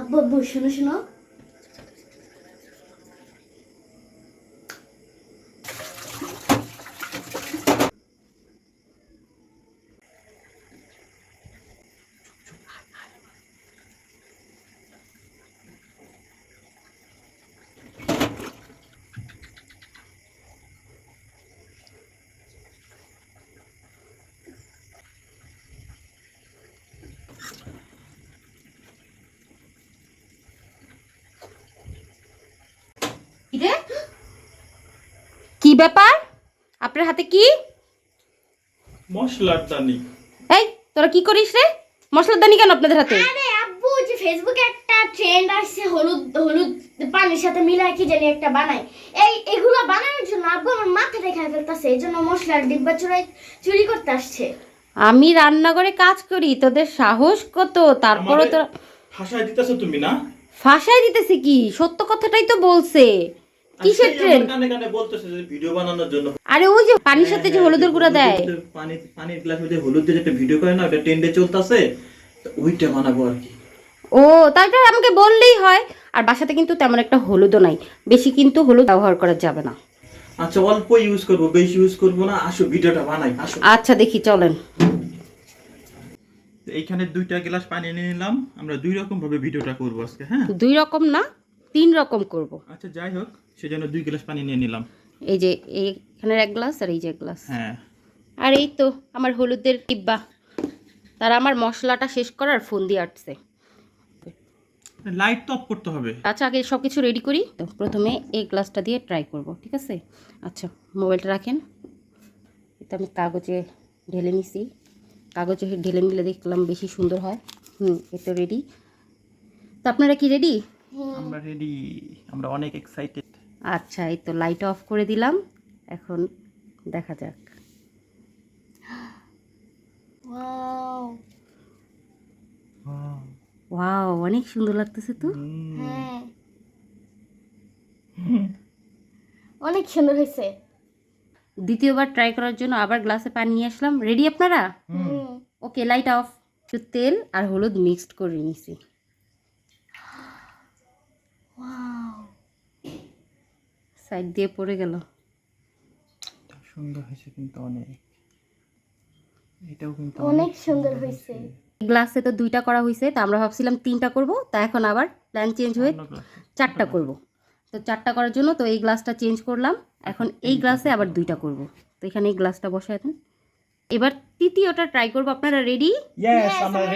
আব্বু আব্বু শোনো শোনো। কিরে? কি ব্যাপার? আপনার হাতে কি? মশলার দানি। এই তোরা কি করিস রে? মশলার দানি কেন আপনাদের হাতে? আরে আব্বু যে ফেসবুকে একটা ট্রেন্ড আসছে হলুদ হলুদ পানির সাথে মিলায় কি জানি একটা বানায় এই এগুলো বানানোর জন্য আব্বু আমার মাথাটা খাই ফেলতেছে এই জন্য মশলার ডিব্বা চুরাই চুরি করতে আসছে। আমি রান্নাঘরে কাজ করি তোদের সাহস কত? তারপরও তো ভাষায় দিতেছো তুমি না? ফাঁসাই দিতেছে কি? সত্য কথাটাই তো বলছে। কিসের ট্রেন কানে কানে বলতেছে যে ভিডিও বানানোর জন্য। আরে ওই যে পানির সাথে যে হ্যাঁ, হলুদের গুঁড়া দেয়। পানি পানির গ্লাস মধ্যে হলুদ দিয়ে একটা ভিডিও করে না ওটা ট্রেন্ডে চলতেছে ওইটা বানাবো আর কি। ও তাহলে আমাকে বললেই হয় আর বাসাতে কিন্তু তেমন একটা হলুদও নাই। বেশি কিন্তু হলুদ ব্যবহার করা যাবে না। আচ্ছা অল্প ইউজ করব বেশি ইউজ করব না আসো ভিডিওটা বানাই আসো। আচ্ছা দেখি চলেন। এইখানে দুইটা গ্লাস পানি নিয়ে নিলাম আমরা দুই রকম ভাবে ভিডিওটা করব আজকে হ্যাঁ? দুই রকম না? তিন রকম করব। আচ্ছা যাই হোক সেজন্য দুই গ্লাস পানি নিয়ে নিলাম। এই যে এইখানের এক গ্লাস আর এই যে এক গ্লাস। হ্যাঁ। আর এই তো আমার হলুদের টিব্বা তারা আমার মশলাটা শেষ করার ফোন দিয়ে আসছে। লাইট তো অফ করতে হবে। আচ্ছা আগে সব কিছু রেডি করি। তো প্রথমে এই গ্লাসটা দিয়ে ট্রাই করব ঠিক আছে? আচ্ছা মোবাইলটা রাখেন। এটা আমি কাগজে ঢেলে নিছি। কাগজে ঢেলে নিলে দেখলাম বেশি সুন্দর হয়। হুম এ তো রেডি তো আপনারা কি রেডি আমরা রেডি আমরা অনেক এক্সাইটেড আচ্ছা এই তো লাইট অফ করে দিলাম। এখন দেখা যাক। ওয়াও ওয়াও অনেক সুন্দর লাগতেছে তো। হ্যাঁ। অনেক সুন্দর হয়েছে। দ্বিতীয়বার ট্রাই করার জন্য আবার গ্লাসে পানি নিয়ে আসলাম। রেডি আপনারা? হুম। ওকে লাইট অফ একটু তেল আর হলুদ মিক্সড করে নিছি। সাইড দিয়ে পড়ে গেল। সুন্দর হয়েছে কিন্তু অনেক। এটাও কিন্তু অনেক সুন্দর হয়েছে। গ্লাসে তো দুইটা করা হয়েছে তো আমরা ভাবছিলাম তিনটা করব তা এখন আবার প্ল্যান চেঞ্জ হয়ে। চারটা করব। তো চারটা করার জন্য তো এই গ্লাসটা চেঞ্জ করলাম এখন এই গ্লাসে আবার দুইটা করব। তো এখানে এই গ্লাসটা বসায় দেন। এবার তৃতীয়টা ট্রাই করব আপনারা রেডি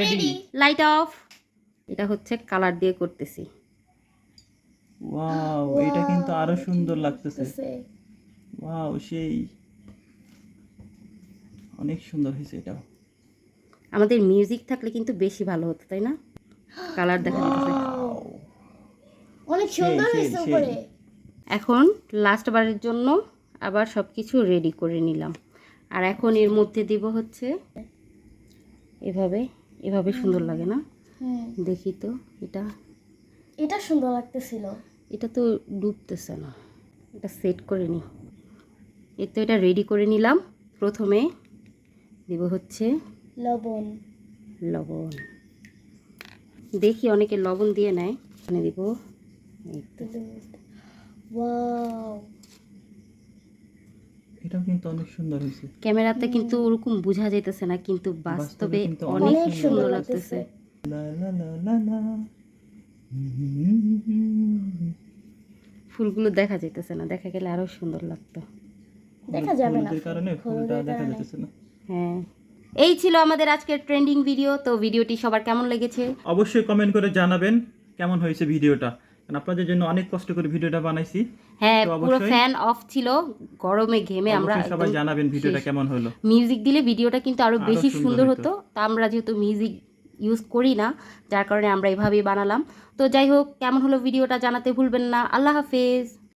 রেডি লাইট অফ এটা হচ্ছে কালার দিয়ে করতেছি। ওয়াও এটা কিন্তু আরও সুন্দর লাগতেছে। ওয়াও সেই অনেক সুন্দর হয়েছে এটাও আমাদের মিউজিক থাকলে কিন্তু বেশি ভালো হতো তাই না? কালার দেখা যাচ্ছে অনেক সুন্দর হয়েছে উপরে। এখন লাস্ট বারের জন্য আবার সব কিছু রেডি করে নিলাম। আর এখন এর মধ্যে দিব হচ্ছে এভাবে এভাবে সুন্দর লাগে না? দেখি তো এটা। এটা সুন্দর লাগতেছিল। এটা তো ডুবতেছে না। এটা সেট করে নিই এই তো এটা রেডি করে নিলাম। প্রথমে দিব হচ্ছে লবণ। লবণ। দেখি অনেকে লবণ দিয়ে নেয়। এখানে দিব তো। কিন্তু অনেক সুন্দর হয়েছে। ক্যামেরাতে কিন্তু ওরকম বোঝা যাইতেছে না কিন্তু বাস্তবে অনেক সুন্দর লাগতেছে। লা লা লা লা লা। ফুলগুলো দেখা যাইতেছে না দেখা গেলে আরও সুন্দর লাগতো। দেখা যাবে না কারণে ফুলটা দেখা যাচ্ছে না। হ্যাঁ। এই ছিল আমাদের আজকের ট্রেন্ডিং ভিডিও তো ভিডিওটি সবার কেমন লেগেছে? অবশ্যই কমেন্ট করে জানাবেন কেমন হয়েছে ভিডিওটা কারণ আপনাদের জন্য অনেক কষ্ট করে ভিডিওটা বানাইছি। হ্যাঁ পুরো ফ্যান অফ ছিল গরমে ঘেমে আমরা সবাই জানাবেন ভিডিওটা কেমন হলো। মিউজিক দিলে ভিডিওটা কিন্তু আরও বেশি সুন্দর। হতো। তা আমরা যেহেতু মিউজিক ইউজ করি না, যার কারণে আমরা এভাবেই বানালাম। তো যাই হোক, কেমন হলো ভিডিওটা জানাতে ভুলবেন না। আল্লাহ হাফেজ।